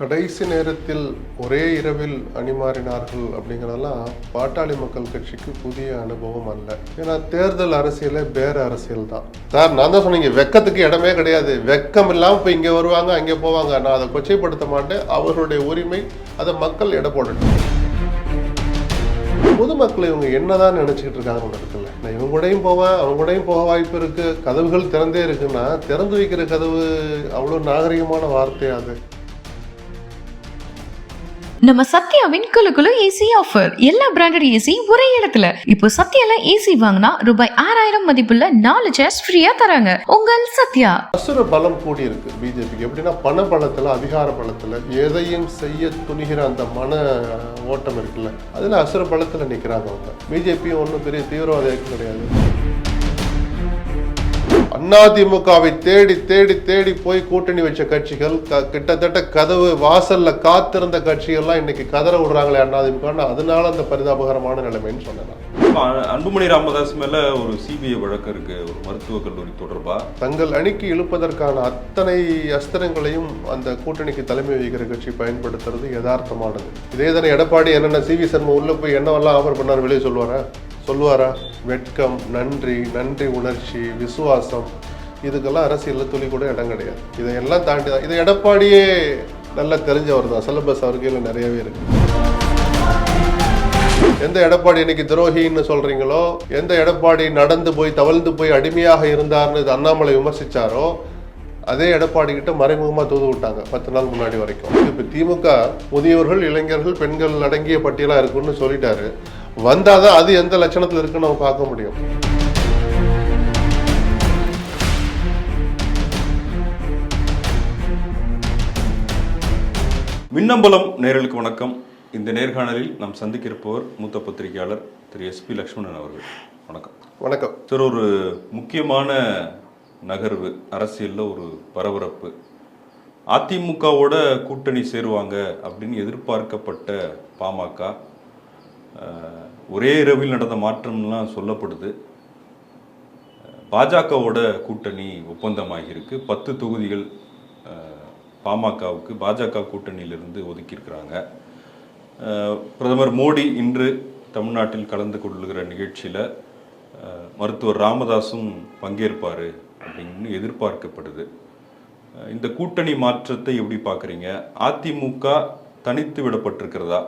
கடைசி நேரத்தில் ஒரே இரவில் அணிமாறினார்கள் அப்படிங்கிறதெல்லாம் பாட்டாளி மக்கள் கட்சிக்கு புதிய அனுபவம் அல்ல. ஏன்னா தேர்தல் அரசியலே பேர அரசியல் தான். சார் நான் தான் சொன்னீங்க வெக்கத்துக்கு இடமே கிடையாது. வெக்கம் இல்லாமல் இப்போ இங்கே வருவாங்க அங்கே போவாங்க. நான் அதை கொச்சைப்படுத்த மாட்டேன். அவர்களுடைய உரிமை அதை மக்கள் எடை போடட்டும். பொதுமக்கள் இவங்க என்னதான் நினைச்சுக்கிட்டு இருக்காங்க இருக்குல்ல நான் இவங்க கூடயும் போவேன் அவங்க கூடயும் போக வாய்ப்பு இருக்குது கதவுகள் திறந்தே இருக்குன்னா திறந்து வைக்கிற கதவு அவ்வளோ நாகரிகமான வார்த்தை அது. நம்ம சத்யாவின் குலு ஏசி ஆஃபர் எல்லா பிராண்டட் ஏசி ஒரே இடத்துல. இப்போ சத்யால ஏசி வாங்கினா ரூபாய் ஆறாயிரம் மதிப்புள்ள நாலு சேர்ஸ் ஃப்ரீயா தராங்க. உங்கள் சத்யா. அசுர பலம் கூடி இருக்கு பிஜேபிக்கு. எப்படின்னா பண பலத்துல அதிகார பலத்துல எதையும் செய்ய துணிகிற அந்த மன ஓட்டம் இருக்குல்ல அதுல அசுர பலத்துல நிக்கிறாங்க அவங்க. பிஜேபி ஒன்றும் பெரிய தீவிரவாத இயக்கம் கிடையாது. அதிமுகவை தேடி தேடி தேடி போய் கூட்டணி வச்ச கட்சிகள் கிட்டத்தட்ட கதவு வாசல்ல காத்திருந்த கட்சிகள்லாம் இன்னைக்கு கதற விடுறாங்களே அதிமுக அதனால அந்த பரிதாபகரமான நிலைமைன்னு சொன்னேன் அன்புமணி ராமதாஸ் மேல ஒரு சிபிஐ வழக்கு இருக்கு ஒரு மருத்துவக் கல்லூரி தொடர்பா? தங்கள் அணிக்கு இழுப்பதற்கான அத்தனை அஸ்திரங்களையும் அந்த கூட்டணிக்கு தலைமை வகிக்கிற கட்சி பயன்படுத்துறது யதார்த்தமானது. இதே தானே எடப்பாடி என்னென்ன சி வி சர்மா உள்ள போய் என்னவெல்லாம் ஆஃபர் பண்ணார் வெளியே சொல்லுவாரா? சொல்லுவாரா? வெட்கம் நன்றி நன்றி உணர்ச்சி விசுவாசம். இதுக்கெல்லாம் அரசியலில் துளி கூட இடம் கிடையாது. இதையெல்லாம் தாண்டி தான். இது எடப்பாடியே நல்லா தெரிஞ்சவர் தான். சிலபஸ் அவர்கையில் நிறையவே இருக்கு. எந்த எடப்பாடி இன்னைக்கு துரோகின்னு சொல்றீங்களோ எந்த எடப்பாடி நடந்து போய் தவழ்ந்து போய் அடிமையாக இருந்தார்னு அண்ணாமலை விமர்சிச்சாரோ அதே எடப்பாடி கிட்ட மறைமுகமாக தூது விட்டாங்க பத்து நாள் முன்னாடி வரைக்கும். இப்போ திமுக முதியவர்கள் இளைஞர்கள் பெண்கள் அடங்கிய பட்டியலா இருக்குன்னு சொல்லிட்டாரு. வந்தாதான் அது எந்த லட்சணத்துல இருக்குன்னு நம்ம பார்க்க முடியும். மின்னம்பலம் நேயர்களுக்கு வணக்கம். இந்த நேர்காணலில் நாம் சந்திக்க இருப்பவர் மூத்த பத்திரிகையாளர் திரு எஸ்பி லக்ஷ்மணன் அவர்கள். வணக்கம். வணக்கம். சார் ஒரு முக்கியமான நகர்வு அரசியல்ல ஒரு பரபரப்பு. அதிமுகவோட கூட்டணி சேருவாங்க அப்படின்னு எதிர்பார்க்கப்பட்ட பாமக ஒரே இரவில் நடந்த மாற்றம்லாம் சொல்லப்படுது. பாஜகவோட கூட்டணி ஒப்பந்தமாகியிருக்கு. பத்து தொகுதிகள் பாமகவுக்கு பாஜக கூட்டணியிலிருந்து ஒதுக்கியிருக்கிறாங்க. பிரதமர் மோடி இன்று தமிழ்நாட்டில் கலந்து கொள்ளுகிற நிகழ்ச்சியில் மருத்துவர் ராமதாஸும் பங்கேற்பார் அப்படின்னு எதிர்பார்க்கப்படுது. இந்த கூட்டணி மாற்றத்தை எப்படி பார்க்குறீங்க? அதிமுக தனித்து விடப்பட்டிருக்கிறதா?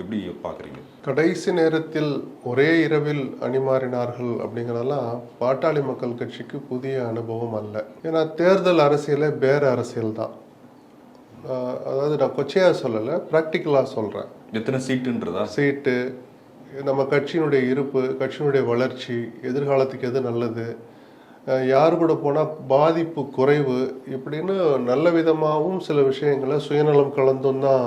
எப்படி பார்க்குறீங்க? கடைசி நேரத்தில் ஒரே இரவில் அணிமாறினார்கள் அப்படிங்கிறதெல்லாம் பாட்டாளி மக்கள் கட்சிக்கு புதிய அனுபவம் அல்ல. ஏன்னா தேர்தல் அரசியலே பேர அரசியல் தான். அதாவது நான் கொச்சையா சொல்லலை ப்ராக்டிக்கலாக சொல்கிறேன் எத்தனை சீட்டுன்றதா? சீட்டு நம்ம கட்சியினுடைய இருப்பு கட்சியினுடைய வளர்ச்சி எதிர்காலத்துக்கு எது நல்லது யார் கூட போனால் பாதிப்பு குறைவு இப்படின்னு நல்ல விதமாகவும் சில விஷயங்களை சுயநலம் கலந்தும் தான்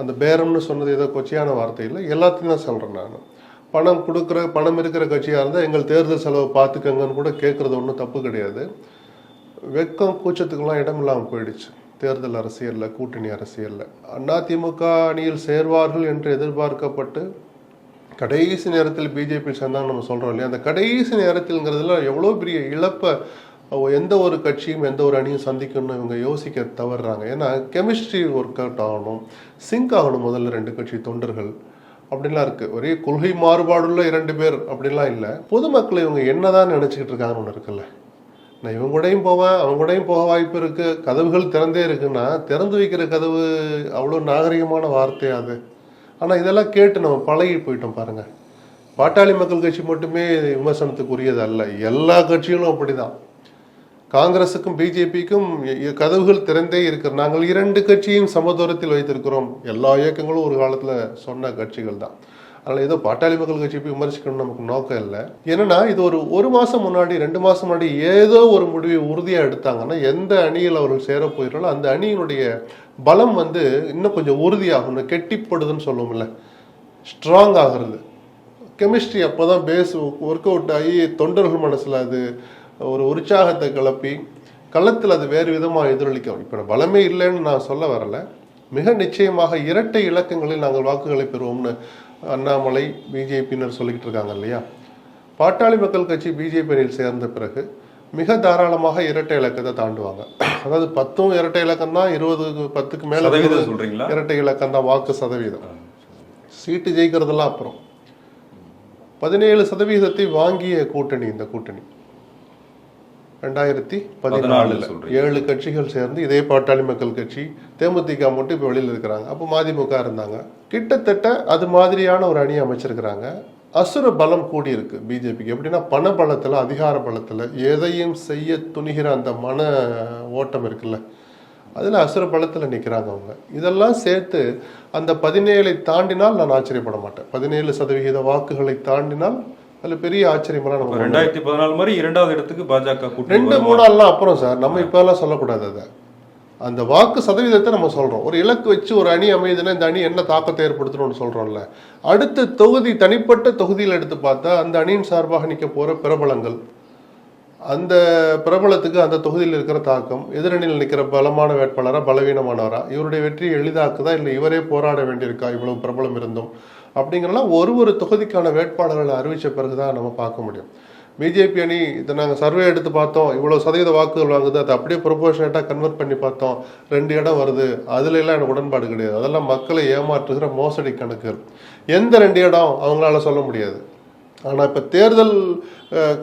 அந்த பேரம்னு சொன்னது ஏதோ கொச்சையான வார்த்தை இல்லை. எல்லாத்தையும் தான் சொல்கிறேன் நான். பணம் கொடுக்குற பணம் இருக்கிற கட்சியாக இருந்தால் எங்கள் தேர்தல் செலவு பார்த்துக்கங்கன்னு கூட கேட்குறது ஒன்றும் தப்பு கிடையாது. வெக்கம் கூச்சத்துக்கெல்லாம் இடம் இல்லாமல் போயிடுச்சு. தேர்தல் அரசியலில் கூட்டணி அரசியலில். அதிமுக அணியில் சேர்வார்கள் என்று எதிர்பார்க்கப்பட்டு கடைசி நேரத்தில் பிஜேபி சேர்ந்தாங்க நம்ம சொல்கிறோம் இல்லையா? அந்த கடைசி நேரத்தில்ங்கிறதுல எவ்வளோ பெரிய இழப்பை எந்த ஒரு கட்சியும் எந்த ஒரு அணியும் சந்திக்கணும்னு இவங்க யோசிக்க தவறுறாங்க. ஏன்னா கெமிஸ்ட்ரி ஒர்க் அவுட் ஆகணும் சிங்க் ஆகணும் முதல்ல ரெண்டு கட்சி தொண்டர்கள். அப்படிலாம் இருக்குது ஒரே கொள்கை மாறுபாடுள்ள இரண்டு பேர் அப்படிலாம் இல்லை. பொதுமக்கள் இவங்க என்னதான் நினச்சிக்கிட்டு இருக்காங்கன்னு ஒன்று இருக்குல்ல. நான் இவங்க கூடயும் போவேன் அவங்க கூடயும் போக வாய்ப்பு இருக்குது கதவுகள் திறந்தே இருக்குன்னா திறந்து வைக்கிற கதவு அவ்வளோ நாகரிகமான வார்த்தை அது. ஆனால் இதெல்லாம் கேட்டு நம்ம பழகி போயிட்டோம் பாருங்கள் பாட்டாளி மக்கள் கட்சி மட்டுமே விமர்சனத்துக்குரியது அல்ல எல்லா கட்சிகளும் அப்படிதான். காங்கிரஸுக்கும் பிஜேபிக்கும் கதவுகள் திறந்தே இருக்கிற நாங்கள் இரண்டு கட்சியும் சமதூரத்தில் வைத்திருக்கிறோம். எல்லா இயக்கங்களும் ஒரு காலத்தில் சொன்ன கட்சிகள் தான். அதனால் ஏதோ பாட்டாளி மக்கள் கட்சி போய் விமர்சிக்கணும்னு நமக்கு நோக்கம் இல்லை. என்னன்னா இது ஒரு ஒரு மாதம் முன்னாடி ரெண்டு மாதம் முன்னாடி ஏதோ ஒரு முடிவை உறுதியாக எடுத்தாங்கன்னா எந்த அணியில் அவர்கள் சேர போயிடுறாங்களோ அந்த அணியினுடைய பலம் வந்து இன்னும் கொஞ்சம் உறுதியாகணும் கெட்டிப்படுதுன்னு சொல்லுவோம்ல. ஸ்ட்ராங் ஆகிறது. கெமிஸ்ட்ரி அப்போ தான் பேஸ் ஒர்க் அவுட் ஆகி தொண்டர்கள் மனசில் அது ஒரு உற்சாகத்தை கிளப்பி களத்தில் அது வேறு விதமாக எதிரொலிக்கும். இப்போ பலமே இல்லைன்னு நான் சொல்ல வரல. மிக நிச்சயமாக இரட்டை இலக்கங்களில் நாங்கள் வாக்குகளை பெறுவோம்னு அண்ணாமலை பிஜேபியினர் சொல்லிக்கிட்டு இருக்காங்க இல்லையா? பாட்டாளி மக்கள் கட்சி பிஜேபியில் சேர்ந்த பிறகு மிக தாராளமாக இரட்டை இலக்கத்தை தாண்டுவாங்க. அதாவது பத்தும் இரட்டை இலக்கம் தான் இருபது பத்துக்கு மேல சொல்றீங்களா? இரட்டை இலக்கம் தான் வாக்கு சதவீதம். சீட்டு ஜெயிக்கிறதெல்லாம் அப்புறம். பதினேழு சதவீதத்தை வாங்கிய கூட்டணி இந்த கூட்டணி. ரெண்டாயிரத்தி பதினாலுல. ஏழு கட்சிகள் சேர்ந்து இதே பாட்டாளி மக்கள் கட்சி தேமுதிக மட்டும் இப்போ வெளியில் இருக்கிறாங்க. அப்போ மதிமுக இருந்தாங்க. கிட்டத்தட்ட அது மாதிரியான ஒரு அணி அமைச்சிருக்கிறாங்க. அசுர பலம் கூடி இருக்கு பிஜேபிக்கு. எப்படின்னா பண பலத்துல அதிகார பலத்துல எதையும் செய்ய துணிகிற அந்த மன ஓட்டம் இருக்குல்ல அதுல அசுர பலத்துல நிக்கிறாங்க அவங்க. இதெல்லாம் சேர்த்து அந்த பதினேழை தாண்டினால் நான் ஆச்சரியப்பட மாட்டேன். பதினேழு சதவிகித வாக்குகளை தாண்டினால் அதுல பெரிய ஆச்சரியமெல்லாம் நம்ம ரெண்டாயிரத்தி பதினாலு மாதிரி இரண்டாவது இடத்துக்கு பாஜக ரெண்டு வருமா? மூணு நாள்லாம் அப்புறம் சார் நம்ம இப்ப எல்லாம் சொல்லக்கூடாது அதை. அந்த வாக்கு சதவீதத்தை நம்ம சொல்றோம். ஒரு இலக்கு வச்சு ஒரு அணி அமையுதுன்னா இந்த அணி என்ன தாக்கத்தை ஏற்படுத்தணும்னு சொல்றோம்ல. அடுத்த தொகுதி தனிப்பட்ட தொகுதியில் எடுத்து பார்த்தா அந்த அணியின் சார்பாக நிற்க போற பிரபலங்கள் அந்த பிரபலத்துக்கு அந்த தொகுதியில் இருக்கிற தாக்கம் எதிரணியில் நிற்கிற பலமான வேட்பாளரா பலவீனமானவரா இவருடைய வெற்றியை எளிதாக்குதா இல்லை இவரே போராட வேண்டியிருக்கா? இவ்வளவு பிரபலம் இருந்தும். அப்படிங்கிறலாம் ஒரு ஒரு தொகுதிக்கான வேட்பாளர்களை அறிவித்த பிறகு தான் நம்ம பார்க்க முடியும். பிஜேபி அணி இதை நாங்கள் சர்வே எடுத்து பார்த்தோம். இவ்வளோ சதவீத வாக்குகள் வாங்குது. அதை அப்படியே ப்ரொபோஷனேட்டாக கன்வெர்ட் பண்ணி பார்த்தோம். ரெண்டு இடம் வருது. அதுல எல்லாம் எனக்கு உடன்பாடு கிடையாது. அதெல்லாம் மக்களை ஏமாற்றுகிற மோசடி கணக்குகள் எந்த ரெண்டு இடம் அவங்களால சொல்ல முடியாது. ஆனால் இப்போ தேர்தல்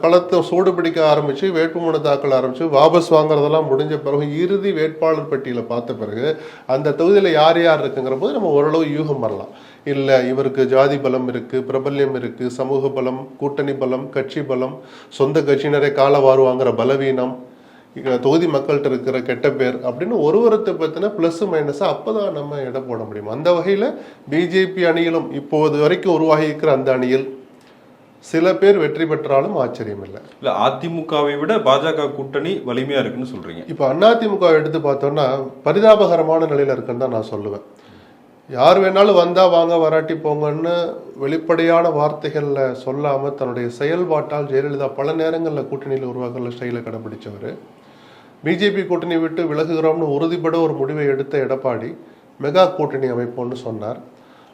களத்தை சூடு பிடிக்க ஆரம்பித்து வேட்புமனு தாக்கல் ஆரம்பித்து வாபஸ் வாங்குறதெல்லாம் முடிஞ்ச பிறகு இறுதி வேட்பாளர் பட்டியலை பார்த்த பிறகு அந்த தொகுதியில் யார் யார் இருக்குங்கிற போது நம்ம ஓரளவு யூகம் வரலாம் இல்லை இவருக்கு ஜாதி பலம் இருக்கு பிரபல்யம் இருக்கு சமூக பலம் கூட்டணி பலம் கட்சி பலம் சொந்த கட்சியினரே கால வாருவாங்கிற பலவீனம் தொகுதி மக்கள்கிட்ட இருக்கிற கெட்ட பேர் அப்படின்னு ஒரு ஒருத்தை பற்றின ப்ளஸ் மைனஸை அப்போ தான் நம்ம எடை போட முடியும். அந்த வகையில் பிஜேபி அணியிலும் இப்போது வரைக்கும் உருவாகி இருக்கிற அந்த அணியில் சில பேர் வெற்றி பெற்றாலும் ஆச்சரியம் இல்லை. இல்ல அதிமுகவை விட பாஜக கூட்டணி வலிமையா இருக்குன்னு சொல்றீங்க. இப்போ அதிமுக எடுத்து பார்த்தோம்னா பரிதாபகரமான நிலையில் இருக்குன்னு தான் நான் சொல்லுவேன். யார் வேணாலும் வந்தால் வாங்க வராட்டி போங்கன்னு வெளிப்படையான வார்த்தைகளில் சொல்லாமல் தன்னுடைய செயல்பாட்டால் ஜெயலலிதா பல நேரங்களில் கூட்டணியில் உருவாக்குற ஸ்டைலை கடைபிடிச்சவர். பிஜேபி கூட்டணி விட்டு விலகுகிறோம்னு உறுதிப்பட ஒரு முடிவை எடுத்த எடப்பாடி மெகா கூட்டணி அமைப்போன்னு சொன்னார்.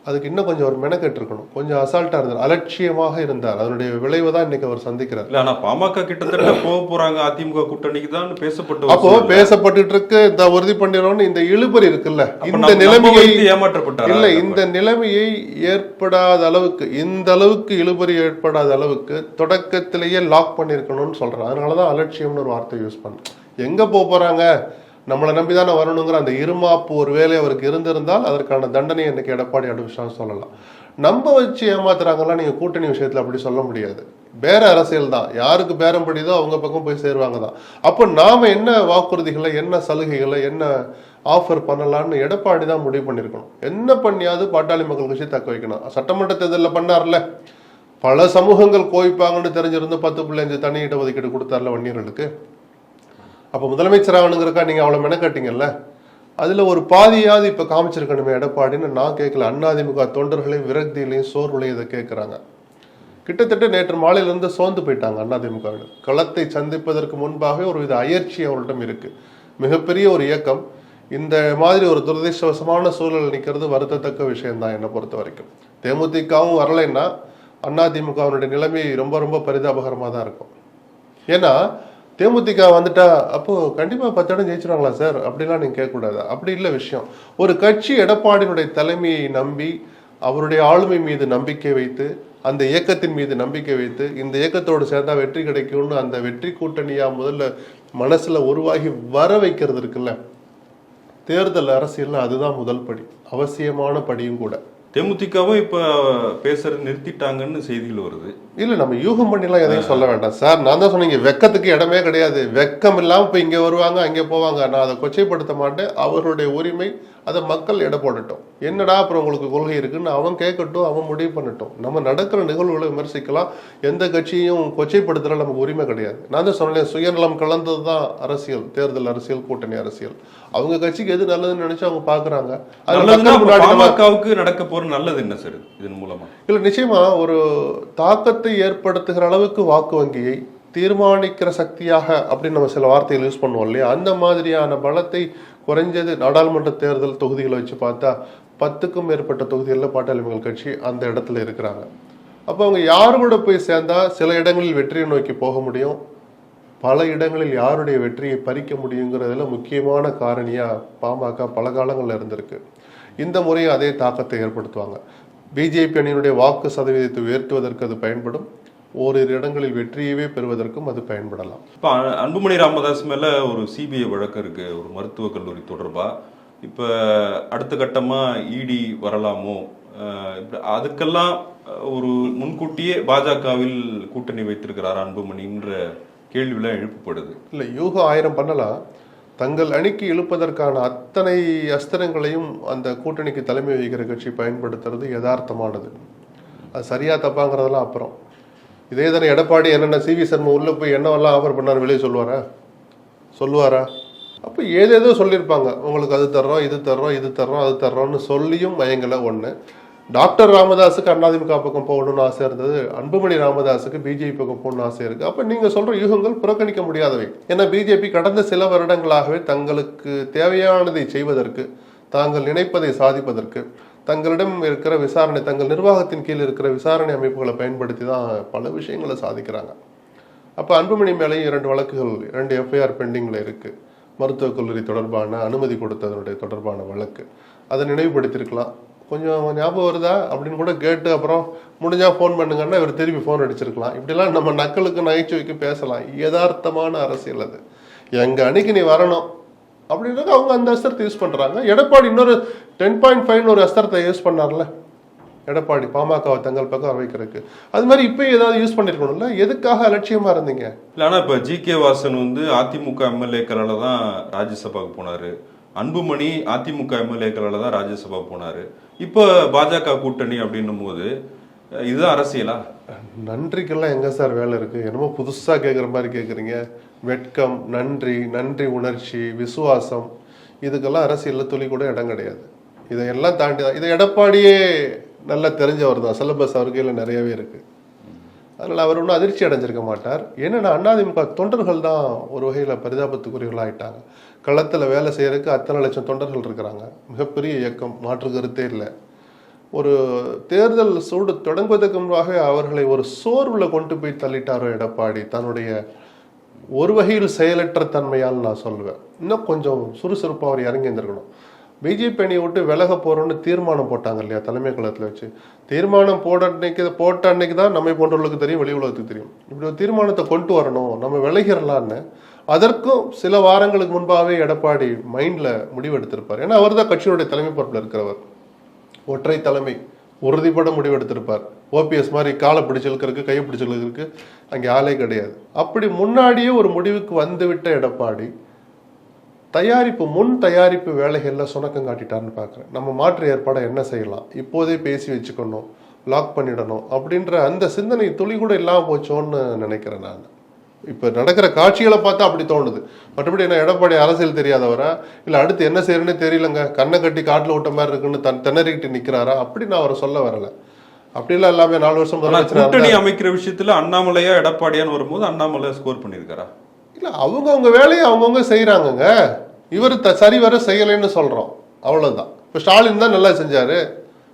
அதுக்கு இன்னும் கொஞ்சம் ஒரு மெனக்கெட்டு இருக்கணும். கொஞ்சம் அசால்ட்டா இருந்தார். அலட்சியமாக இருந்தார். அதனுடைய விளைவை தான் இன்னைக்கு அவர் சந்திக்கிறார். இல்ல ஆனா பாமக கிட்டத்தட்ட போக போறாங்க. அதிமுக கூட்டணிக்கு தான் பேசப்பட்டு அப்போ வருது. பேசப்பட்டுட்டு இருக்கு இந்த உறுதி பண்ணிடுறோம்னு இந்த இழுபறி இருக்குல்ல. இந்த நிலைமையை ஏமாற்றப்பட்டாரா? இல்ல இந்த நிலைமையை ஏற்படாத அளவுக்கு இந்த அளவுக்கு இழுபறி ஏற்படாத அளவுக்கு தொடக்கத்திலேயே லாக் பண்ணியிருக்கணும்னு சொல்றேன் அதனாலதான் அலட்சியம்னு ஒரு வார்த்தை யூஸ் பண்ணேன் எங்க போக போறாங்க? நம்மளை நம்பி தானே வரணுங்கிற அந்த இருமாப்பு ஒரு வேலை அவருக்கு இருந்திருந்தால் அதற்கான தண்டனை இன்னைக்கு எடப்பாடி அனுப்பிச்சான்னு சொல்லலாம். நம்ப வச்சு ஏமாத்துறாங்கலாம் நீங்கள் கூட்டணி விஷயத்தில் அப்படி சொல்ல முடியாது. பேர அரசியல் தான். யாருக்கு பேரம் படிதோ அவங்க பக்கம் போய் சேருவாங்க தான். அப்போ நாம் என்ன வாக்குறுதிகளை என்ன சலுகைகளை என்ன ஆஃபர் பண்ணலாம்னு எடப்பாடி தான் முடிவு பண்ணியிருக்கணும் என்ன பண்ணியாவது பாட்டாளி மக்கள் கட்சி தக்க வைக்கணும். சட்டமன்ற தேர்தலில் பண்ணார்ல. பல சமூகங்கள் கோவிப்பாங்கன்னு தெரிஞ்சிருந்து பத்து பிள்ளைஞ்சு அஞ்சு தனி இட ஒதுக்கீடு கொடுத்தார்ல வன்னியர்களுக்கு. அப்போ முதலமைச்சர் ஆகணுங்கிறக்கா நீங்கள் அவ்வளோ மெனக்கட்டிங்கல்ல? அதில் ஒரு பாதியாவது இப்போ காமிச்சிருக்கணுமே எடப்பாடின்னு நான் கேட்கல. அண்ணாதிமுக தொண்டர்களையும் விரக்தியிலையும் சோர்வுலையும் இதை கேட்குறாங்க. கிட்டத்தட்ட நேற்று மாலையிலிருந்து சோர்ந்து போயிட்டாங்க அதிமுக களத்தை சந்திப்பதற்கு முன்பாகவே ஒரு வித அயற்சி அவர்களிடம் இருக்கு. மிகப்பெரிய ஒரு இயக்கம். இந்த மாதிரி ஒரு துரதிருஷ்டவசமான சூழல் நிற்கிறது வருத்தத்தக்க விஷயம்தான் என்னை பொறுத்த வரைக்கும். தேமுதிகவும் வரலைன்னா அதிமுகவினுடைய நிலைமை ரொம்ப ரொம்ப பரிதாபகரமாக தான் இருக்கும். ஏன்னா தேமுதிக வந்துட்டா அப்போ கண்டிப்பா பத்து இடம் ஜெயிச்சிருவாங்களா சார்? அப்படிலாம் நீங்க கேட்கக்கூடாது. அப்படி இல்லை விஷயம். ஒரு கட்சி எடப்பாடியினுடைய தலைமையை நம்பி அவருடைய ஆளுமை மீது நம்பிக்கை வைத்து அந்த இயக்கத்தின் மீது நம்பிக்கை வைத்து இந்த இயக்கத்தோடு சேர்ந்தா வெற்றி கிடைக்கும்னு அந்த வெற்றி கூட்டணியா முதல்ல மனசுல உருவாகி வர வைக்கிறது இருக்குல்ல? தேர்தல் அரசியலில் அதுதான் முதல் படி. அவசியமான படியும் கூட. தேமுதிகவும் இப்ப பேசுறது நிறுத்திட்டாங்கன்னு செய்திகள் வருது. இல்ல நம்ம யூகம் பண்ணிலாம் எதையும் சொல்ல வேண்டாம். சார் நான் தான் சொன்னீங்க வெக்கத்துக்கு இடமே கிடையாது. வெக்கம் இல்லாம இப்ப இங்க வருவாங்க அங்க போவாங்க. நான் அதை கொச்சைப்படுத்த மாட்டேன். அவர்களுடைய உரிமை அதை மக்கள் எடை போடட்டும். என்னடா அப்புறம் உங்களுக்கு கொள்கை இருக்குன்னு அவன் கேட்கட்டும் அவன் முடிவு பண்ணட்டும். நம்ம நடக்கிற நிகழ்வுகளை விமர்சிக்கலாம். எந்த கட்சியும் கொச்சைப்படுத்துற நமக்கு உரிமை கிடையாது. நான் தான் சொன்னேன் சுயநலம் கலந்தது தான் அரசியல் தேர்தல் அரசியல் கூட்டணி அரசியல். அவங்க கட்சிக்கு எது நல்லதுன்னு நினைச்சு அவங்க பாக்குறாங்க. பாமகவுக்கு நடக்க போற நல்லது என்ன சார் இதன் மூலமா. இல்ல நிச்சயமா ஒரு தாக்கத்தை ஏற்படுத்துகிற அளவுக்கு வாக்கு வங்கியை தீர்மானிக்கிற சக்தியாக அப்படின்னு நம்ம சில வார்த்தைகள் யூஸ் பண்ணுவோம் இல்லையா? அந்த மாதிரியான பலத்தை குறைஞ்சது நாடாளுமன்ற தேர்தல் தொகுதிகளை வச்சு பார்த்தா பத்துக்கும் மேற்பட்ட தொகுதிகளில் பாட்டாளிமங்கள் கட்சி அந்த இடத்துல இருக்கிறாங்க. அப்போ அவங்க யார் கூட போய் சேர்ந்தா சில இடங்களில் வெற்றியை நோக்கி போக முடியும்? பல இடங்களில் யாருடைய வெற்றியை பறிக்க முடியுங்கிறதுல முக்கியமான காரணியாக பாமக பல காலங்களில் இருந்திருக்கு. இந்த முறையும் அதே தாக்கத்தை ஏற்படுத்துவாங்க. பிஜேபி அணியினுடைய வாக்கு சதவீதத்தை உயர்த்துவதற்கு அது பயன்படும். ஓரிரு இடங்களில் வெற்றியவே பெறுவதற்கும் அது பயன்படலாம். இப்போ அன்புமணி ராமதாஸ் மேல ஒரு சிபிஐ வழக்கு இருக்கு ஒரு மருத்துவக் கல்லூரி தொடர்பா. இப்போ அடுத்த கட்டமா இடி வரலாமோ? அஹ் இப்படி அதுக்கெல்லாம் ஒரு முன்கூட்டியே பாஜகவில் கூட்டணி வைத்திருக்கிறார் அன்புமணின்ற கேள்விலாம் எழுப்பப்படுது. இல்லை யூகம் ஆயிரம் பண்ணலாம். தங்கள் அணிக்கு இழுப்பதற்கான அத்தனை அஸ்திரங்களையும் அந்த கூட்டணிக்கு தலைமை வகிக்கிற கட்சி பயன்படுத்துறது யதார்த்தமானது. அது சரியா தப்பாங்கிறதெல்லாம் அப்புறம். இதே தானே எடப்பாடி என்னென்ன சிவி சர்மா உள்ளே போய் என்னவெல்லாம் ஆஃபர் பண்ணார் வெளியே சொல்லுவாரா? சொல்லுவாரா? அப்போ ஏதேதோ சொல்லியிருப்பாங்க. உங்களுக்கு அது தர்றோம் இது தர்றோம் இது தர்றோம் அது தர்றோம்னு சொல்லியும் மயங்கல ஒன்று டாக்டர் ராமதாஸுக்கு அதிமுக பக்கம் போகணும்னு ஆசை இருந்தது. அன்புமணி ராமதாஸுக்கு பிஜேபி பக்கம் போகணும்னு ஆசை இருக்குது அப்போ நீங்கள் சொல்கிற யூகங்கள் புறக்கணிக்க முடியாதவை. ஏன்னா பிஜேபி கடந்த சில வருடங்களாகவே தங்களுக்கு தேவையானதை செய்வதற்கு தாங்கள் நினைப்பதை சாதிப்பதற்கு தங்களிடம் இருக்கிற விசாரணை தங்கள் நிர்வாகத்தின் கீழ் இருக்கிற விசாரணை அமைப்புகளை பயன்படுத்தி தான் பல விஷயங்களை சாதிக்கிறாங்க. அப்போ அன்புமணி மேலேயும் இரண்டு வழக்குகள் இரண்டு எஃப்ஐஆர் பெண்டிங்கில் இருக்குது மருத்துவக் கல்லூரி தொடர்பான அனுமதி கொடுத்ததனுடைய தொடர்பான வழக்கு. அதை நினைவுபடுத்தியிருக்கலாம். கொஞ்சம் ஞாபகம் வருதா? அப்படின்னு கூட கேட்டு அப்புறம் முடிஞ்சால் ஃபோன் பண்ணுங்கன்னா இவர் திருப்பி ஃபோன் அடிச்சிருக்கலாம். இப்படிலாம் நம்ம நக்கலுக்கு நகைச்சுவைக்கு பேசலாம். யதார்த்தமான அரசியல் அது. எங்கள் அன்னைக்கு நீ வரணும். அப்படின்றது அவங்க அந்த அஸ்திரத்தை யூஸ் பண்ணுறாங்க எடப்பாடி இன்னொரு டென் பாயிண்ட் ஃபைவ் ஒரு அஸ்திரத்தை யூஸ் பண்ணார்ல? எடப்பாடி பாமகவை தங்கள் பக்கம் வர அது மாதிரி இப்போ ஏதாவது யூஸ் பண்ணிருக்கணும்ல? எதுக்காக அலட்சியமா இருந்தீங்க? இல்லை ஆனால் இப்போ ஜி கே வாசன் வந்து அதிமுக எம்எல்ஏக்களால் தான் ராஜ்யசபாவுக்கு போனாரு. அன்புமணி அதிமுக எம்எல்ஏக்களால் தான் ராஜ்யசபா போனார். இப்போ பாஜக கூட்டணி அப்படின்னும் போது இதுதான் அரசியலா? நன்றிக்கெல்லாம் எங்க சார் வேலை இருக்கு? என்னமோ புதுசா கேட்குற மாதிரி கேட்குறீங்க வெட்கம் நன்றி நன்றி உணர்ச்சி விசுவாசம். இதுக்கெல்லாம் அரசியலில் துளி கூட இடம் கிடையாது. இதையெல்லாம் தாண்டி தான். இதை எடப்பாடியே நல்லா தெரிஞ்சவர் தான். சிலபஸ் அவர் கையில் நிறையவே இருக்கு. அதனால் அவர் ஒன்றும் அதிர்ச்சி அடைஞ்சிருக்க மாட்டார். ஏன்னா அதிமுக தொண்டர்கள் தான் ஒரு வகையில் பரிதாபத்துக்குரியவர்களாயிட்டாங்க களத்தில் வேலை செய்யறதுக்கு அத்தனை லட்சம் தொண்டர்கள் இருக்கிறாங்க. மிகப்பெரிய இயக்கம். மாற்று கருத்தே இல்லை. ஒரு தேர்தல் சூடு தொடங்குவதற்கு முன்பாக அவர்களை ஒரு சோர்வில் கொண்டு போய் தள்ளிட்டாரோ எடப்பாடி. தன்னுடைய ஒரு வகையில் செயலற்ற தன்மையால் நான் சொல்லுவேன். இன்னும் கொஞ்சம் சுறுசுறுப்பாக அவர் இறங்கி இருந்திருக்கணும் பிஜேபி அணியை விட்டு விலக போகிறோன்னு தீர்மானம் போட்டாங்க இல்லையா தலைமை கழகத்தில் வச்சு? தீர்மானம் போட அன்னைக்கு போட்ட அன்னைக்கு தான் நம்மை போன்றவர்களுக்கு தெரியும் வெளி உலகத்துக்கு தெரியும். இப்படி ஒரு தீர்மானத்தை கொண்டு வரணும் நம்ம விலகிடலான்னு அதற்கும் சில வாரங்களுக்கு முன்பாகவே எடப்பாடி மைண்ட்ல முடிவெடுத்திருப்பார். ஏன்னா அவர் தான் கட்சியினுடைய தலைமை பொறுப்பில் இருக்கிறவர். ஒற்றை தலைமை உறுதிப்பட முடிவெடுத்திருப்பார். ஓபிஎஸ் மாதிரி காலை பிடிச்சிருக்கிறதுக்கு கையை பிடிச்சிருக்கிறதுக்கு அங்கே ஆளே கிடையாது. அப்படி முன்னாடியே ஒரு முடிவுக்கு வந்துவிட்ட எடப்பாடி தயாரிப்பு முன் தயாரிப்பு வேலைகளில் சுணக்கம் காட்டிட்டார்னு பார்க்குறேன். நம்ம மாற்று ஏற்பாடை என்ன செய்யலாம்? இப்போதே பேசி வச்சுக்கணும் லாக் பண்ணிடணும் அப்படின்ற அந்த சிந்தனை துளி கூட இல்லாமல் போச்சோன்னு நினைக்கிறேன் நான். இப்போ நடக்கிற காட்சிகளை பார்த்தா அப்படி தோணுது. மற்றபடி என்ன எடப்பாடி அரசியல் தெரியாதவரா? இல்லை அடுத்து என்ன செய்யறேன்னு தெரியலங்க. கண்ணை கட்டி காட்டில் விட்ட மாதிரி இருக்குன்னு தன் திணறிக்கிட்டு நிற்கிறாரா அப்படி நான் அவரை சொல்ல வரல. அப்படிலாம் எல்லாமே நாலு வருஷம் கூட்டணி அமைக்கிற விஷயத்துல அண்ணாமலையா எடப்பாடியான்னு வரும்போது அண்ணாமலை ஸ்கோர் பண்ணியிருக்காரா? இல்ல அவங்க அவங்க வேலையை அவங்கவுங்க செய்யறாங்கங்க இவர் த சரிவர செய்யலைன்னு சொல்றோம். அவ்வளவுதான். இப்போ ஸ்டாலின் தான் நல்லா செஞ்சாரு.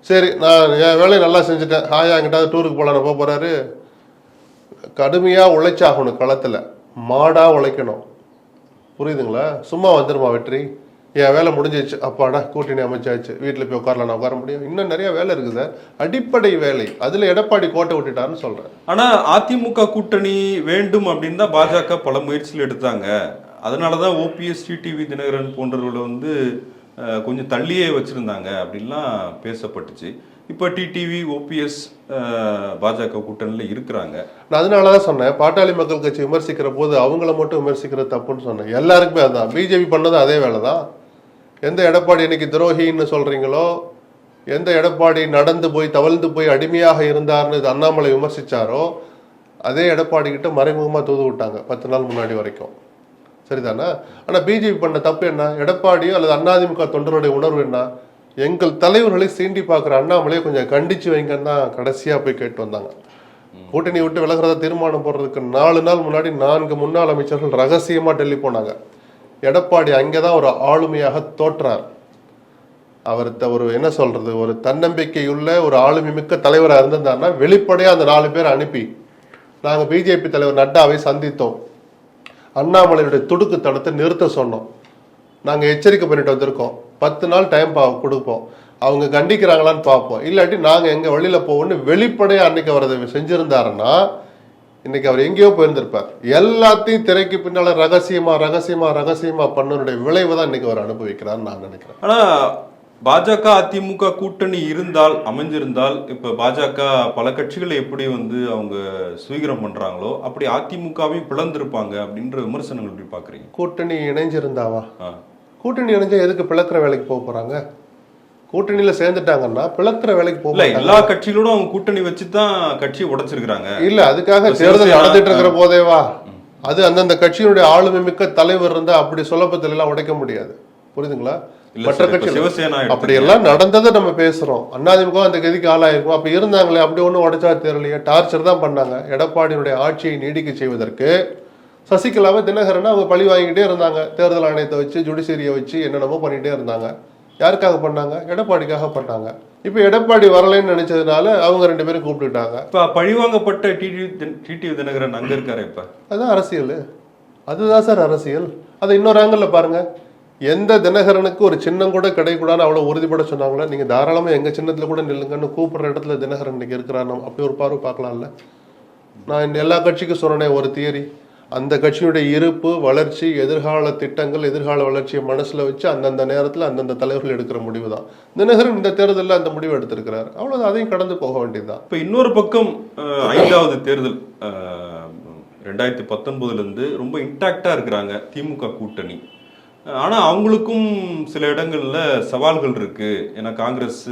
சரி நான் என் வேலையை நல்லா செஞ்சுட்டேன். ஹாயா எங்கிட்டாவது டூருக்கு போகலான்னு போக போறாரு. கடுமையாக உழைச்சாகணும் களத்தில். மாடாக உழைக்கணும். புரியுதுங்களா? சும்மா வந்துருமா வெற்றி? என் வேலை முடிஞ்சிச்சு அப்பாடா கூட்டணி அமைச்சாச்சு. வீட்டில் போய் உட்காரலாம் உட்கார முடியும். இன்னும் நிறைய வேலை இருக்குது சார். அடிப்படை வேலை. அதில் எடப்பாடி கோட்டை விட்டுட்டாருன்னு சொல்கிறேன் ஆனால் அதிமுக கூட்டணி வேண்டும் அப்படின்னு தான் பாஜக பல முயற்சியில் எடுத்தாங்க. அதனாலதான் ஓபிஎஸ் டிடிவி தினகரன் போன்றவர்களை வந்து கொஞ்சம் தள்ளியே வச்சுருந்தாங்க. அப்படின்லாம் பேசப்பட்டுச்சு. இப்போ டிடிவி ஓபிஎஸ் பாஜக கூட்டணியில் இருக்கிறாங்க. நான் அதனால தான் சொன்னேன் பாட்டாளி மக்கள் கட்சி விமர்சிக்கிற போது அவங்கள மட்டும் விமர்சிக்கிற தப்புன்னு சொன்னேன். எல்லாருக்குமே அதுதான் பிஜேபி பண்ணது அதே வேலை தான் எந்த எடப்பாடி இன்னைக்கு துரோகின்னு சொல்கிறீங்களோ எந்த எடப்பாடி நடந்து போய் தவழ்ந்து போய் அடிமையாக இருந்தார்னு இது அண்ணாமலை விமர்சித்தாரோ அதே எடப்பாடி கிட்ட மறைமுகமாக தூது விட்டாங்க பத்து நாள் முன்னாடி வரைக்கும். சரிதானா? ஆனால் பிஜேபி பண்ண தப்பு என்ன? எடப்பாடியோ அல்லது அண்ணாதிமுக தொண்டருடைய உணர்வு என்ன? எங்கள் தலைவர்களை சீண்டி பார்க்குற அண்ணாமலையை கொஞ்சம் கண்டிச்சு வைங்கன்னு தான் கடைசியாக போய் கேட்டு வந்தாங்க. கூட்டணி விட்டு விலகிறத தீர்மானம் போடுறதுக்கு நாலு நாள் முன்னாடி நான்கு முன்னாள் அமைச்சர்கள் ரகசியமாக டெல்லி போனாங்க. எடப்பாடி அங்கே தான் ஒரு ஆளுமையாக தோற்றார். அவர் ஒரு என்ன சொல்றது ஒரு தன்னம்பிக்கையுள்ள ஒரு ஆளுமை மிக்க தலைவராக இருந்திருந்தாருன்னா வெளிப்படையாக அந்த நாலு பேர் அனுப்பி நாங்கள் பிஜேபி தலைவர் நட்டாவை சந்தித்தோம். அண்ணாமலையுடைய துடுக்குத்தனத்தை நிறுத்த சொன்னோம். நாங்கள் எச்சரிக்கை பண்ணிட்டு வந்திருக்கோம். பத்து நாள் டைம் பா கொடுப்போம். அவங்க கண்டிக்கிறாங்களான்னு பார்ப்போம். இல்லாட்டி நாங்க எங்க வழியில போவோம்னு வெளிப்படையா அன்னைக்கு அவர் அதை செஞ்சிருந்தாருன்னா இன்னைக்கு அவர் எங்கேயோ போயிருந்திருப்பார். எல்லாத்தையும் திரைக்கு பின்னால ரகசியமா ரகசியமா ரகசியமா பண்ணனுடைய விளைவை தான் இன்னைக்கு அவர் அனுபவிக்கிறார்னு நான் நினைக்கிறேன். ஆனா பாஜக அதிமுக கூட்டணி இருந்தால் அமைஞ்சிருந்தால் இப்ப பாஜக பல கட்சிகளை எப்படி வந்து அவங்க சுவீகரம் பண்றாங்களோ அப்படி அதிமுகவையும் பிளந்திருப்பாங்க அப்படின்ற விமர்சனங்கள் எப்படி பாக்குறீங்க கூட்டணி இணைஞ்சிருந்தாவா? ஆ. கூட்டணி இணைஞ்சா எதுக்கு பிளக்கிற வேலைக்கு போக போறாங்க? கூட்டணியில சேர்ந்துட்டாங்கன்னா பிளக்கிற வேலைக்கு போக. எல்லா கட்சிகளோடும் அவங்க கூட்டணி வச்சு தான் கட்சியை உடைச்சிருக்காங்க இல்ல அதுக்காக தேர்தல் நடந்துட்டு இருக்கிற போதேவா? அது அந்தந்த கட்சியினுடைய ஆளுமை மிக்க தலைவர் இருந்தா அப்படி சுலபத்துல எல்லாம் உடைக்க முடியாது. புரியுதுங்களா? மற்ற கட்சி அப்படி. எல்லாம் நடந்ததை நம்ம பேசுறோம். அண்ணாதிமுக அந்த கதிக்கு ஆளாயிருக்கும். அப்ப இருந்தாங்களே அப்படி ஒண்ணும் உடைச்சா தெரியலையே டார்ச்சர் தான் பண்ணாங்க. எடப்பாடியினுடைய ஆட்சியை நீடிக்க செய்வதற்கு சசிகலாவை தினகரனை அவங்க பழி வாங்கிட்டே இருந்தாங்க. தேர்தல் ஆணையத்தை வச்சு ஜுடிஷியரியை வச்சு என்னென்னமோ பண்ணிட்டே இருந்தாங்க. யாருக்காக பண்ணாங்க? எடப்பாடிக்காக பண்ணாங்க. இப்போ எடப்பாடி வரலைன்னு நினைச்சதுனால அவங்க ரெண்டு பேரும் கூப்பிட்டுட்டாங்க. இப்ப பழிவாங்கப்பட்ட டிடி டிடிவி தினகரன் அங்க இருக்காரு இப்ப? அதான் அரசியல். அதுதான் சார் அரசியல். அதை இன்னொரு ஆங்கிள் பாருங்க. எந்த தினகரனுக்கு ஒரு சின்னம் கூட கிடைக்கூடாதுன்னு அவ்வளோ உறுதிப்பட சொன்னாங்களோ நீங்க தாராளமா எங்க சின்னத்துல கூட நில்லுங்கன்னு கூப்பிடுற இடத்துல தினகரன் இன்னைக்கு இருக்கிறார் நம்ம அப்படி ஒரு பார்வை பார்க்கலாம்ல. நான் இந்த எல்லா கட்சிக்கும் சொன்னேன் ஒரு தியரி அந்த கட்சியுடைய இருப்பு வளர்ச்சி எதிர்கால திட்டங்கள் எதிர்கால வளர்ச்சியை மனசில் வச்சு அந்தந்த நேரத்தில் அந்தந்த தலைவர்கள் எடுக்கிற முடிவு தான் தினகரன் இந்த தேர்தலில் அந்த முடிவு எடுத்திருக்கிறார். அவ்வளோ அதையும் கடந்து போக வேண்டியதுதான். இப்போ இன்னொரு பக்கம் ஐந்தாவது தேர்தல் ரெண்டாயிரத்தி பத்தொன்பதுலேருந்து ரொம்ப இன்டாக்டாக இருக்கிறாங்க திமுக கூட்டணி. ஆனால் அவங்களுக்கும் சில இடங்களில் சவால்கள் இருக்குது ஏன்னா காங்கிரஸ்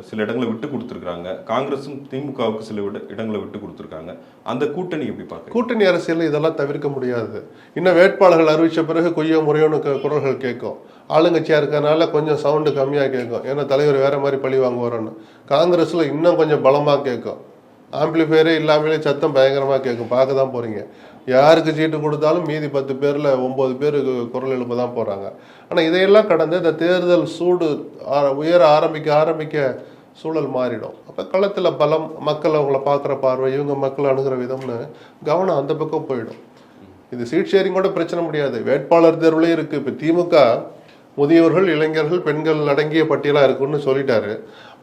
சில இடங்களை விட்டு கொடுத்துருக்காங்க காங்கிரஸும் திமுகவுக்கு சில விட- இடங்களை விட்டு கொடுத்துருக்காங்க. அந்த கூட்டணி எப்படி பார்க்க கூட்டணி அரசியல் இதெல்லாம் தவிர்க்க முடியாது. இன்னும் வேட்பாளர்கள் அறிவித்த பிறகு கொய்யோ முறையோன்னு குரல்கள் கேட்கும். ஆளுங்கட்சியாக இருக்கிறனால கொஞ்சம் சவுண்டு கம்மியாக கேட்கும். ஏன்னா தலைவர் வேற மாதிரி பழி வாங்குவாரோன்னு. காங்கிரஸில் இன்னும் கொஞ்சம் பலமாக கேட்கும். ஆம்பிளிஃபையரே இல்லாமலே சத்தம் பயங்கரமாக கேட்கும். பார்க்க தான் போகிறீங்க யாருக்கு சீட்டு கொடுத்தாலும் மீதி பத்து பேரில் ஒம்பது பேர் குரல் எழுப்ப தான் போகிறாங்க ஆனால் இதையெல்லாம் கடந்து இந்த தேர்தல் சூடு உயர ஆரம்பிக்க ஆரம்பிக்க சூழல் மாறிடும். அப்போ களத்தில் பலம் மக்கள் அவங்கள பார்க்குற பார்வை இவங்க மக்கள் அணுகிற விதம்னு கவனம் அந்த பக்கம் போயிடும். இது சீட் ஷேரிங் கூட பிரச்சனை முடியாது. வேட்பாளர் தேர்வுலேயே இருக்குது இப்போ திமுக முதியோர்கள் இளைஞர்கள் பெண்கள் அடங்கிய பட்டியலாக இருக்குன்னு சொல்லிட்டாரு.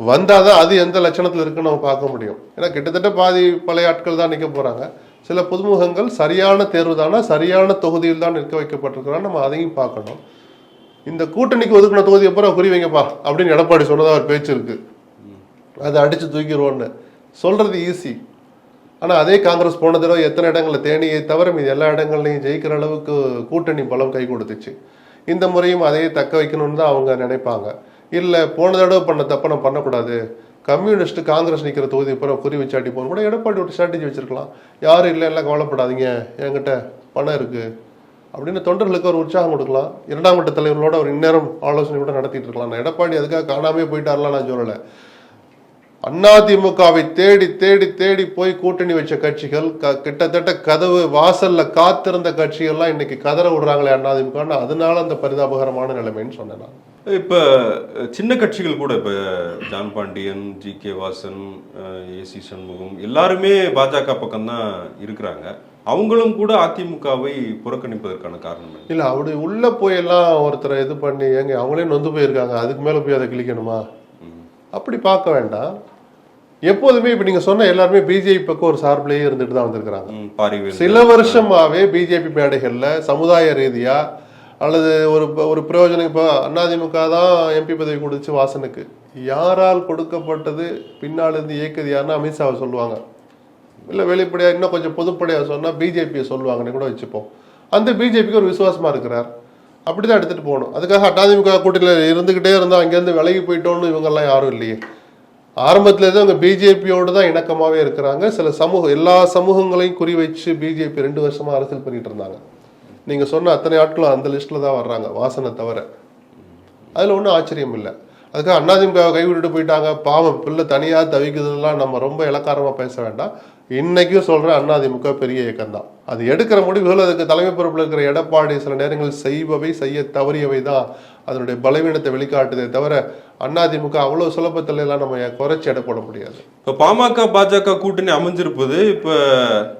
வந்தாதான் அது எந்த லட்சணத்தில் இருக்குன்னு நம்ம பார்க்க முடியும். ஏன்னா கிட்டத்தட்ட பாதி பழைய ஆட்கள் தான் நிற்க போகிறாங்க சில புதுமுகங்கள் சரியான தேர்வு தானே சரியான தொகுதியில் தான் நிற்க வைக்கப்பட்டிருக்கிறான் நம்ம அதையும் பார்க்கணும். இந்த கூட்டணிக்கு ஒதுக்கின தொகுதியை பூரா குறி வைங்கப்பா அப்படின்னு எடப்பாடி சொன்னதாக ஒரு பேச்சு இருக்குது அதை அடித்து தூக்கிடுவோன்னு. சொல்கிறது ஈஸி ஆனால் அதே காங்கிரஸ் போன தடவை எத்தனை இடங்களில் தேனியை தவிர மீது எல்லா இடங்கள்லையும் ஜெயிக்கிற அளவுக்கு கூட்டணி பலம் கை கொடுத்துச்சு. இந்த முறையும் அதையே தக்க வைக்கணும்னு தான் அவங்க நினைப்பாங்க. இல்லை போன தடவை பண்ண தப்ப நம்ம பண்ணக்கூடாது. கம்யூனிஸ்ட் காங்கிரஸ் நிற்கிற தொகுதி இப்போ குறி வச்சாட்டி போகணும் கூட எடப்பாடி ஒரு ஸ்ட்ராட்டஜி வச்சிருக்கலாம். யாரும் இல்லை எல்லாம் கவலைப்படாதீங்க. என்கிட்ட பணம் இருக்குது அப்படின்னு தொண்டர்களுக்கு ஒரு உற்சாகம் கொடுக்கலாம். இரண்டாம் கட்ட தலைவர்களோட ஒரு இந்நேரம் ஆலோசனை கூட நடத்திட்டு இருக்கலாம். நான் எடப்பாடி அதுக்காக காணாமே போயிட்டார்லாம் நான் சொல்லலை. அதிமுகவை தேடி தேடி தேடி போய் கூட்டணி வச்ச கட்சிகள் கிட்டத்தட்ட கதவு வாசல்ல காத்திருந்த கட்சிகள்லாம் இன்னைக்கு கதற விடுறாங்களே அதிமுக அதனால அந்த பரிதாபகரமான நிலைமைன்னு சொன்னேன் இப்ப சின்ன கட்சிகள் கூட இப்ப John Pandian G. K. Vasan A C Shanmugam எல்லாருமே பாஜக பக்கம் தான் இருக்கிறாங்க. அவங்களும் கூட அதிமுகவை புறக்கணிப்பதற்கான காரணம்? இல்ல அப்படி உள்ள போய் எல்லாம் ஒருத்தரை இது பண்ணி ஏங்க அவங்களே நொந்து போயிருக்காங்க. அதுக்கு மேல போய் அதை கிழிக்கணுமா. அப்படி பார்க்க வேண்டாம். எப்போதுமே இப்ப நீங்க சொன்ன எல்லாருமே பிஜேபி பக்கம் ஒரு சார்பிலேயே இருந்துட்டு தான் வந்திருக்கிறாங்க. சில வருஷமாவே பிஜேபி மேடைகள்ல சமுதாய ரீதியா அல்லது ஒரு ஒரு பிரயோஜனம் இப்போ அதிமுக தான் எம்பி பதவி கொடுத்து வாசனுக்கு. யாரால் கொடுக்கப்பட்டது? பின்னால் இருந்து இயக்குது யாருன்னா அமித்ஷாவை சொல்லுவாங்க. இல்லை வெளிப்படையா இன்னும் கொஞ்சம் பொதுப்படையா சொன்னா பிஜேபியை சொல்லுவாங்கன்னு கூட வச்சுப்போம். அந்த பிஜேபிக்கு ஒரு விசுவாசமா இருக்கிறார். அப்படி தான் எடுத்துகிட்டு போகணும். அதுக்காக அதிமுக கூட்டத்தில் இருந்துக்கிட்டே இருந்தால் அங்கேருந்து விலகி போயிட்டோம்னு இவங்கெல்லாம் யாரும் இல்லையே. ஆரம்பத்தில் இருந்து அவங்க பிஜேபியோடு தான் இணக்கமாகவே இருக்கிறாங்க. சில சமூக எல்லா சமூகங்களையும் குறி வச்சு பிஜேபி ரெண்டு வருஷமாக அரசியல் பண்ணிட்டு இருந்தாங்க. நீங்கள் சொன்ன அத்தனை ஆட்களும் அந்த லிஸ்ட்டில் தான் வர்றாங்க வாசனை தவிர. அதில் ஒன்றும் ஆச்சரியம் இல்லை. அதுக்காக அதிமுக கைவிட்டுட்டு போயிட்டாங்க. பாவம் பிள்ளை தனியாக தவிக்குதுலாம் நம்ம ரொம்ப இலக்காரமாக பேச வேண்டாம். இன்றைக்கும் சொல்றேன் அதிமுக பெரிய இயக்கம் தான் அது எடுக்கிற முடிவுகள் அதுக்கு தலைமை பொறுப்பில் இருக்கிற எடப்பாடி சில நேரங்களில் செய்பவை செய்ய தவறியவை தான் அதனுடைய பலவீனத்தை வெளிக்காட்டுதே தவிர அதிமுக அவ்வளோ சுலபத்தில் எல்லாம் நம்ம குறைச்சி எடை போட முடியாது. இப்போ பாமக பாஜக கூட்டணி அமைஞ்சிருப்பது இப்போ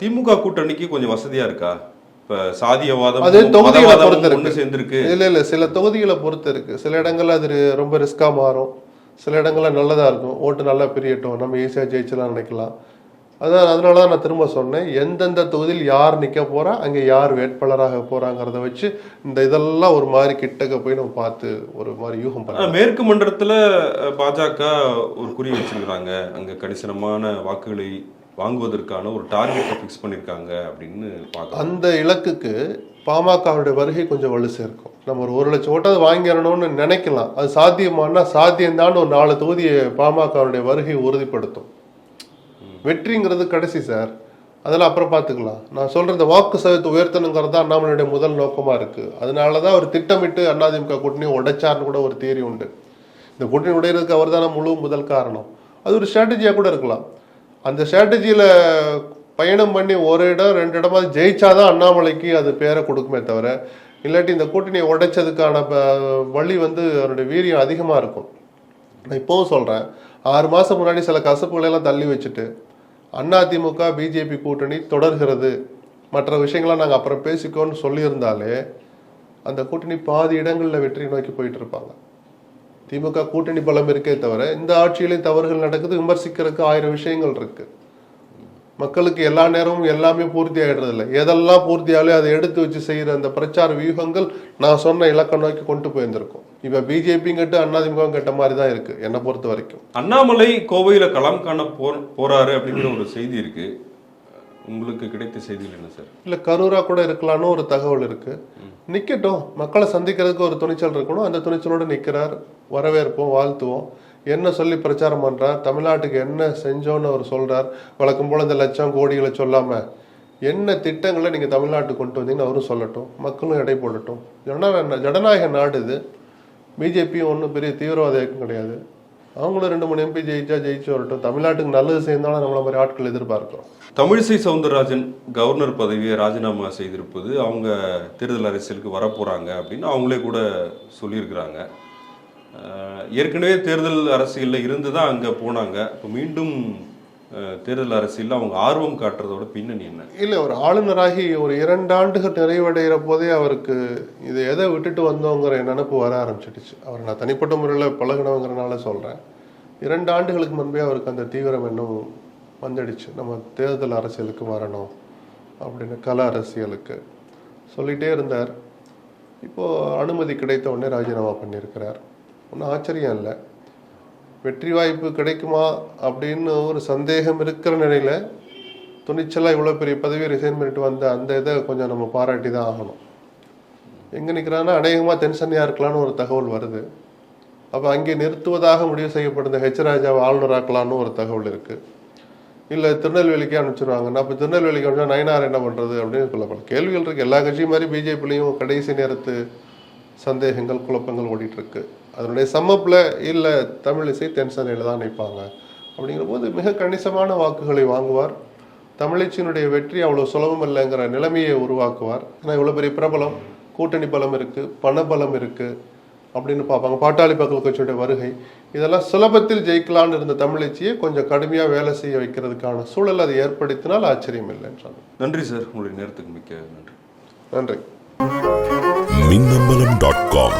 திமுக கூட்டணிக்கு கொஞ்சம் வசதியாக இருக்கா? இப்ப சாதியவாதம் அது தொகுதிகளை பொறுத்து இருக்கு. சேர்ந்திருக்கு. இல்ல இல்ல சில தொகுதிகளை பொறுத்து இருக்கு சில இடங்கள்ல அது ரொம்ப ரிஸ்கா மாறும். சில இடங்கள்ல நல்லதா இருக்கும். ஓட்டு நல்லா பிரியட்டும். நம்ம ஈஸியா ஜெயிச்சலாம் நினைக்கலாம். அதான் அதனால தான் நான் திரும்ப சொன்னேன். எந்தெந்த தொகுதியில் யார் நிக்க போறா அங்க யார் வேட்பாளராக போறாங்கிறத வச்சு இந்த இதெல்லாம் ஒரு மாதிரி கிட்டக்க போய் நம்ம பார்த்து ஒரு மாதிரி யூகம் ஆனா, பண்ணலாம். மேற்கு மண்டலத்துல அஹ், பாஜக ஒரு குறி வச்சிருக்கிறாங்க. அங்க கணிசனமான வாக்குகளை வாங்குவதற்கான ஒரு டார்கெட்டை ஃபிக்ஸ் பண்ணியிருக்காங்க அப்படின்னு பார்க்கலாம் அந்த இலக்குக்கு பாமகவுடைய வருகை கொஞ்சம் வலு சேர்க்கும் நம்ம ஒரு ஒரு லட்சம் ஓட்டாவது வாங்கிடணும்னு நினைக்கலாம். அது சாத்தியமானா சாத்தியம்தான் ஒரு நாலு தொகுதியை பாமகவுடைய வருகை உறுதிப்படுத்தும். வெற்றிங்கிறது கடைசி சார். அதெல்லாம் அப்புறம் பார்த்துக்கலாம். நான் சொல்கிறது வாக்கு சதவீதத்தை உயர்த்தணுங்கிறது தான் அண்ணாமலையுடைய முதல் நோக்கமாக இருக்குது அதனால தான் அவர் திட்டமிட்டு அதிமுக கூட்டணியை உடைச்சார்னு கூட ஒரு தேரி உண்டு. இந்த கூட்டணி உடையிறதுக்கு அவர் தானே முழு முதல் காரணம். அது ஒரு ஸ்ட்ராட்டஜியாக கூட இருக்கலாம். அந்த ஸ்ட்ராட்டஜியில் பயணம் பண்ணி ஒரு இடம் ரெண்டு இடமா ஜெயிச்சாதான் அண்ணாமலைக்கு அது பேரை கொடுக்குமே தவிர இல்லாட்டி இந்த கூட்டணியை உடைச்சதுக்கான ப- வழி வந்து அவருடைய வீரியம் அதிகமாக இருக்கும். நான் இப்போவும் சொல்கிறேன் ஆறு மாதம் முன்னாடி சில கசப்புகளை எல்லாம் தள்ளி வச்சுட்டு அதிமுக பிஜேபி கூட்டணி தொடர்கிறது. மற்ற விஷயங்கள்லாம் நாங்கள் அப்புறம் பேசிக்கோன்னு சொல்லியிருந்தாலே அந்த கூட்டணி பாதி இடங்களில் வெற்றி நோக்கி போயிட்டு இருப்பாங்க. திமுக கூட்டணி பலம் இருக்கே தவிர இந்த ஆட்சியிலையும் தவறுகள் நடக்குது விமர்சிக்கிறதுக்கு ஆயிரம் விஷயங்கள் இருக்கு. மக்களுக்கு எல்லா நேரமும் எல்லாமே பூர்த்தி ஆகிடுறதில்ல எதெல்லாம் பூர்த்தியாலே அதை எடுத்து வச்சு செய்கிற அந்த பிரச்சார வியூகங்கள் நான் சொன்ன இலக்க நோக்கி கொண்டு போயிருந்திருக்கும். இப்போ பிஜேபியும் கட்டு அதிமுக கட்ட மாதிரி தான் இருக்கு என்னை பொறுத்த வரைக்கும். அண்ணாமலை கோவையில் களம் காண போர் போறாரு அப்படிங்கிற ஒரு செய்தி இருக்குது உங்களுக்கு கிடைத்த செய்திகள் என்ன சார்? இல்ல கரூரா கூட இருக்கலாம்னு ஒரு தகவல் இருக்கு. நிக்கட்டும். மக்களை சந்திக்கிறதுக்கு ஒரு துணிச்சல் இருக்கணும். அந்த துணிச்சலோட நிக்கிறார். வரவேற்போம் வாழ்த்துவோம். என்ன சொல்லி பிரச்சாரம் பண்றார்? தமிழ்நாட்டுக்கு என்ன செஞ்சோன்னு அவர் சொல்றார். வழக்கம் போல இந்த லட்சம் கோடிகளை சொல்லாம என்ன திட்டங்களை நீங்க தமிழ்நாட்டுக்கு கொண்டு வந்தீங்கன்னு அவரும் சொல்லட்டும். மக்களும் எடை போடட்டும். ஜனநாயக ஜனநாயக நாடு இது. பிஜேபியும் ஒன்றும் பெரிய தீவிரவாத இயக்கம் கிடையாது. அவங்களும் ரெண்டு மூணு எம்பி ஜெயிச்சா ஜெயிச்சு வரட்டும். தமிழ்நாட்டுக்கு நல்லது சேர்ந்தாலும் நம்மள மாதிரி ஆட்கள் எதிர்பார்க்கிறோம். தமிழிசை சவுந்தரராஜன் கவர்னர் பதவியை ராஜினாமா செய்திருப்பது அவங்க தேர்தல் அரசியலுக்கு வரப்போகிறாங்க அப்படின்னு அவங்களே கூட சொல்லியிருக்கிறாங்க. ஏற்கனவே தேர்தல் அரசியலில் இருந்து தான் அங்கே போனாங்க. இப்போ மீண்டும் தேர்தல் அரசியலில் அவங்க ஆர்வம் காட்டுறதோட பின்னணி என்ன? இல்லை ஒரு ஆளுநராகி ஒரு இரண்டு ஆண்டுகள் நிறைவடைகிற போதே அவருக்கு இதை எதை விட்டுட்டு வந்தோங்கிற நினப்பு வர ஆரம்பிச்சிடுச்சு. அவர் நான் தனிப்பட்ட முறையில் பழகினவங்கிறனால சொல்கிறேன் இரண்டு ஆண்டுகளுக்கு முன்பே அவருக்கு அந்த தீவிரம் இன்னும் வந்துடுச்சு. நம்ம தேர்தல் அரசியலுக்கு வரணும் அப்படின்னு கல அரசியலுக்கு சொல்லிகிட்டே இருந்தார். இப்போது அனுமதி கிடைத்த உடனே ராஜினாமா பண்ணியிருக்கிறார். ஒன்றும் ஆச்சரியம் இல்லை. வெற்றி வாய்ப்பு கிடைக்குமா அப்படின்னு ஒரு சந்தேகம் இருக்கிற நிலையில் துணிச்சலாக இவ்வளோ பெரிய பதவியை ரிசைன் பண்ணிட்டு வந்த அந்த இதை கொஞ்சம் நம்ம பாராட்டி தான் ஆகணும். எங்கே நிற்கிறான்னா அநேகமாக தென்சன்னியாக இருக்கலாம்னு ஒரு தகவல் வருது. அப்போ அங்கே நிறுத்துவதாக முடிவு செய்யப்படுந்த ஹெச் ராஜாவை ஆளுநராக்கலான்னு ஒரு தகவல் இருக்குது இல்லை திருநெல்வேலிக்கே அனுப்பிச்சிருவாங்கன்னா அப்போ திருநெல்வேலிக்கு அனுப்பிச்சா நயனார் என்ன பண்ணுறது அப்படின்னு சொல்லப்படும். கேள்விகள் இருக்குது எல்லா கட்சியும் மாதிரி பிஜேபிலையும் கடைசி நேரத்து சந்தேகங்கள் குழப்பங்கள் ஓடிட்டுருக்கு அதனுடைய சம்மப்பில் இல்லை தமிழிசை தென்சென்னையில் தான் நிற்பாங்க. அப்படிங்கிற போது மிக கணிசமான வாக்குகளை வாங்குவார். தமிழிச்சியினுடைய வெற்றி அவ்வளோ சுலபம் இல்லைங்கிற நிலைமையை உருவாக்குவார். ஏன்னா இவ்வளோ பெரிய பிரபலம் கூட்டணி பலம் இருக்குது பணபலம் இருக்குது அப்படின்னு பார்ப்பாங்க. பாட்டாளி மக்கள் கட்சியுடைய வருகை. இதெல்லாம் சுலபத்தில் ஜெயிக்கலான்னு இருந்த தமிழச்சியை கொஞ்சம் கடுமையாக வேலை செய்ய வைக்கிறதுக்கான சூழல் அதை ஏற்படுத்தினால் ஆச்சரியம் இல்லைன்னு சொன்னேன் நன்றி சார். உங்களுடைய நேரத்துக்கு மிக்க நன்றி. நன்றி. Minnambalam dot com.